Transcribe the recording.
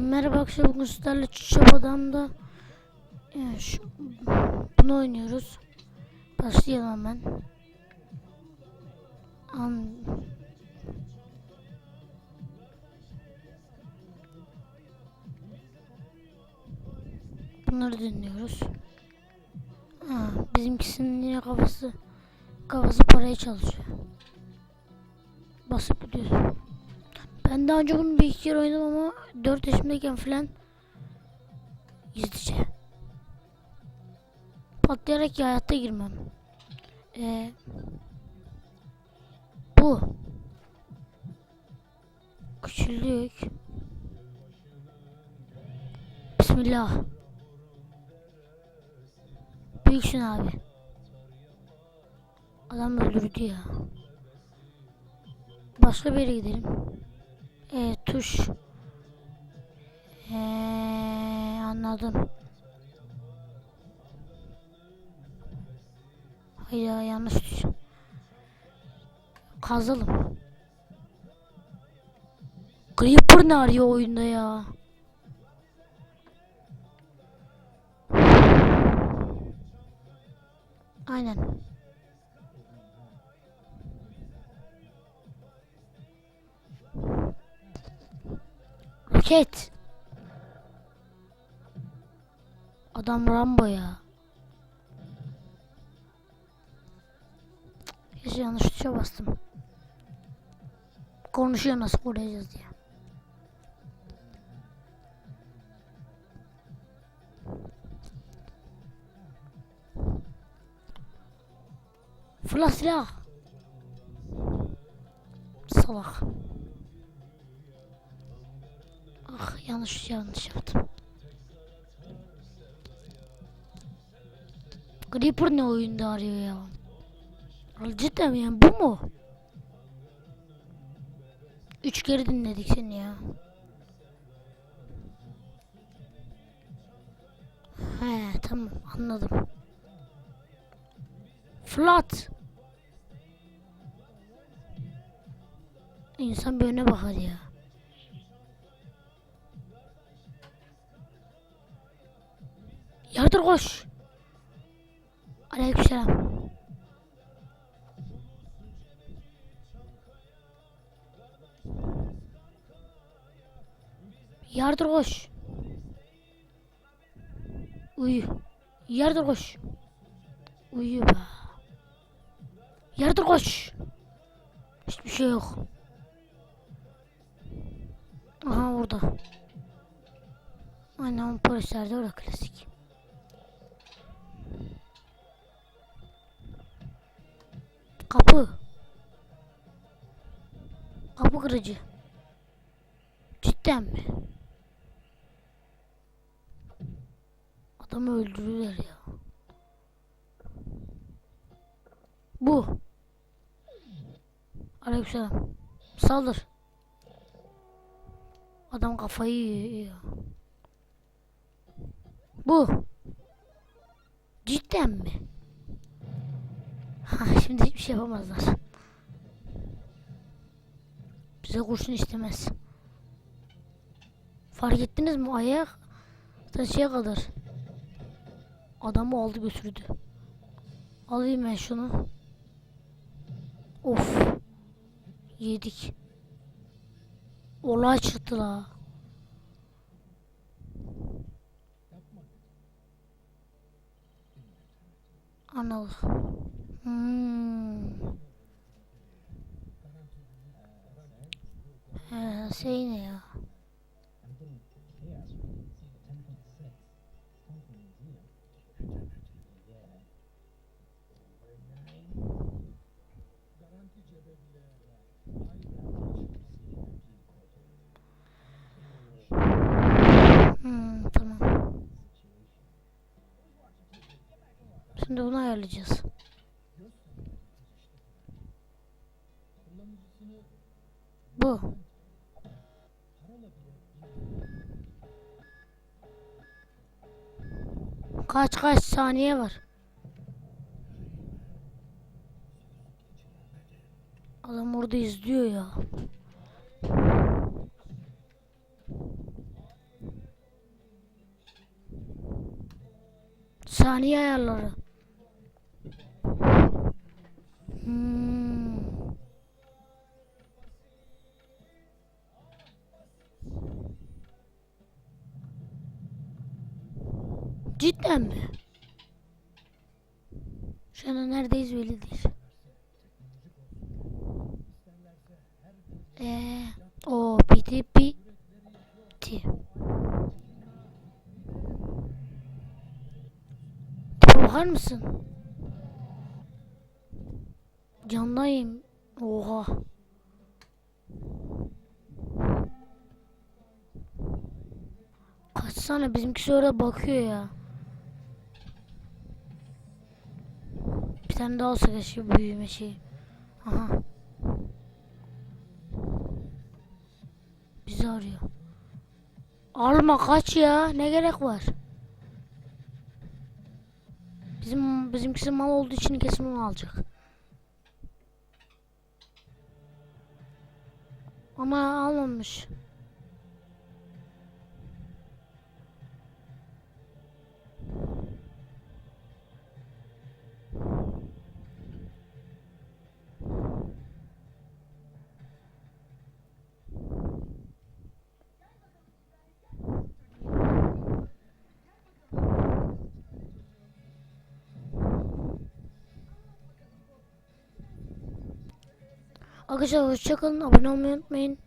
Merhaba arkadaşlar bugün sizlerle Çöp Adam'da yani şu, bunu oynuyoruz. Başlayalım hemen. An Bunları dinliyoruz. Ha, bizimkisinin yine kafası kafası paraya çalışıyor. Basıp gidiyor. Ben daha önce bunu bir iki kere oynadım ama 4 yaşımdayken falan gizlice. Patlayarak ya hayatta girmem. Ee, bu. Küçüldük. Bismillah. Büyüksün abi. Adam öldürdü ya. Başka bir yere gidelim. Tuş. E, anladım. Hayır ya, yanlış tuş. Kazalım. Creeper ne arıyor oyunda ya? Aynen. Roket. Adam Rambo ya. Hiç yanlış tuşa bastım. Konuşuyor nasıl koruyacağız diye. Fırla silah. Salak. Ah yanlış yanlış yaptım. Creeper ne oyunda arıyor ya? Cidden yani bu mu? Üç kere dinledik seni ya. He tamam anladım. Flat. İnsan öne bakar ya. Yardır koş. Aleykümselam. Yardır koş. Uyu. Yardır koş. Uyu be. Yardır koş. Hiçbir şey yok. Aha orada. Aynen polislerde orada klasik. Kapı. Kapı kırıcı. Cidden mi? Adamı öldürürler ya. Bu. Aleykümselam. Saldır. Adam kafayı yiyor. Bu. Cidden mi? Şimdi hiçbir şey yapamazlar. Bize kurşun istemez. Fark ettiniz mi? Ayak taşıya kadar. Adamı aldı götürdü. Alayım ben şunu. Of. Yedik. Olay çıktı la. Anladık. Hmm. He, şey ne ya? Hmm, tamam. Şimdi bunu ayarlayacağız. bu. Kaç kaç saniye var? Adam orada izliyor ya. Saniye ayarları. Hmm. Cidden mi? Şu anda neredeyiz belli değil. Eee o bitti. Tipe bakar mısın? Candayım. Oha. Kaçsana bizimkisi orada bakıyor ya. Bir tane daha olsa keşke büyüme şey. Aha. Bizi arıyor. Alma kaç ya. Ne gerek var? Bizim bizimkisi mal olduğu için kesin onu alacak. Ama almamış. Arkadaşlar hoşçakalın. Abone olmayı unutmayın.